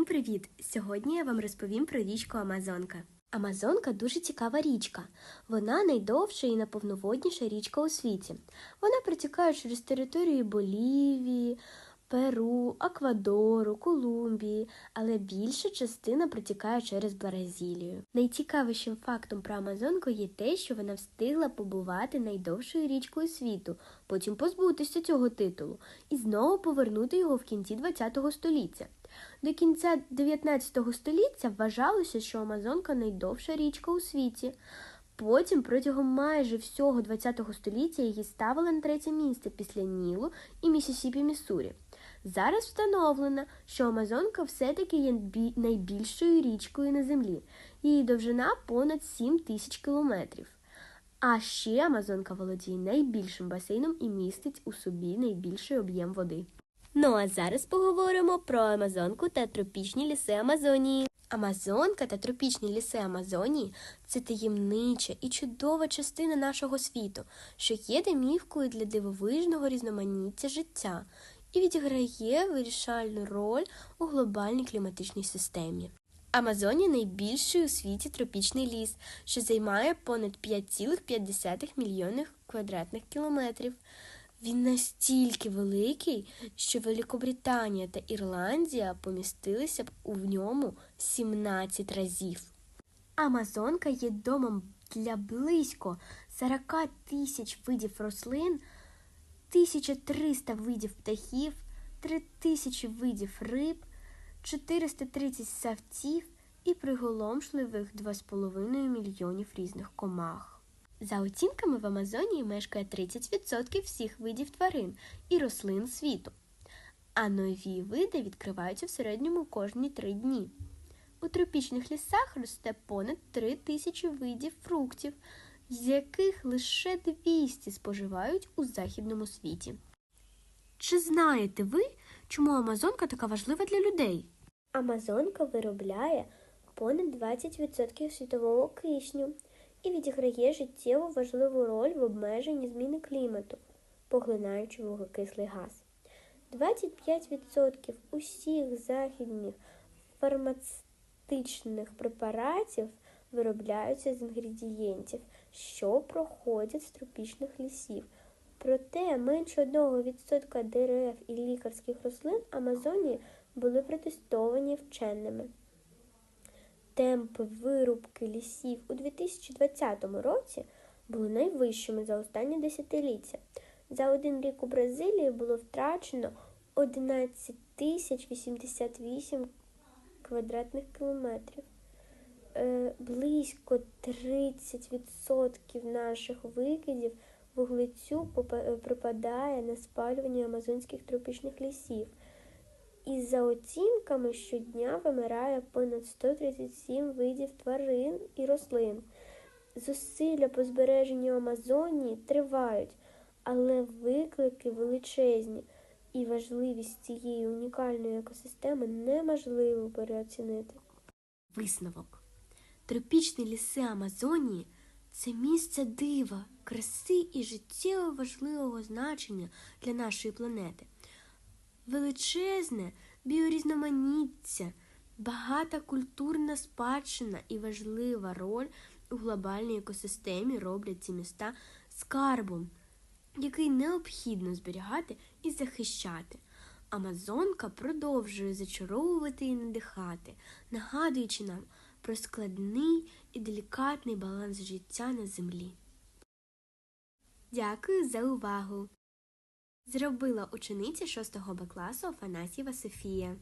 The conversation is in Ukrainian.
привіт! Сьогодні я вам розповім про річку Амазонка. Амазонка дуже цікава річка. Вона найдовша і наповноводніша річка у світі. Вона протікає через території Болівії, Перу, Аквадору, Колумбії, але більша частина протікає через Бразилію. Найцікавішим фактом про Амазонку є те, що вона встигла побувати найдовшою річкою світу, потім позбутися цього титулу і знову повернути його в кінці ХХ століття. До кінця 19 століття вважалося, що Амазонка найдовша річка у світі. Потім протягом майже всього ХХ століття її ставили на третє місце після Нілу і Місісіпі Міссурі. Зараз встановлено, що Амазонка все-таки є найбільшою річкою на землі. Її довжина понад 7 тисяч кілометрів. А ще Амазонка володіє найбільшим басейном і містить у собі найбільший об'єм води. Ну а зараз поговоримо про Амазонку та тропічні ліси Амазонії. Амазонка та тропічні ліси Амазонії це таємнича і чудова частина нашого світу, що є домівкою для дивовижного різноманіття життя і відіграє вирішальну роль у глобальній кліматичній системі. Амазонія найбільший у світі тропічний ліс, що займає понад 5,5 мільйонів квадратних кілометрів. Він настільки великий, що Великобританія та Ірландія помістилися б у ньому 17 разів. Амазонка є домом для близько 40 тисяч видів рослин, 1300 видів птахів, 3000 видів риб, 430 савців і приголомшливих 2,5 мільйонів різних комах. За оцінками в Амазонії мешкає 30% всіх видів тварин і рослин світу, а нові види відкриваються в середньому кожні три дні. У тропічних лісах росте понад 3 тисячі видів фруктів, з яких лише 200 споживають у західному світі. Чи знаєте ви, чому Амазонка така важлива для людей? Амазонка виробляє понад 20% світового кисню і відіграє життєво важливу роль в обмеженні зміни клімату, поглинаючи вуглекислий газ. 25% усіх західних фармацевтичних препаратів виробляються з інгредієнтів, що проходять з тропічних лісів. Проте менше 1% дерев і лікарських рослин Амазонії були протестовані вченими. Темпи вирубки лісів у 2020 році були найвищими за останні десятиліття. За один рік у Бразилії було втрачено 11 тисяч 88 квадратних кілометрів. Е, близько 30% наших викидів вуглецю припадає на спалювання амазонських тропічних лісів. І за оцінками щодня вимирає понад 137 видів тварин і рослин. Зусилля по збереженню Амазонії тривають, але виклики величезні, і важливість цієї унікальної екосистеми неможливо переоцінити. Висновок. Тропічні ліси Амазонії це місце дива, краси і життєво важливого значення для нашої планети величезне біорізноманіття, багата культурна спадщина і важлива роль у глобальній екосистемі роблять ці міста скарбом, який необхідно зберігати і захищати. Амазонка продовжує зачаровувати і надихати, нагадуючи нам про складний і делікатний баланс життя на землі. Дякую за увагу! Зробила учениця 6 Б класу Афанасьєва Софія.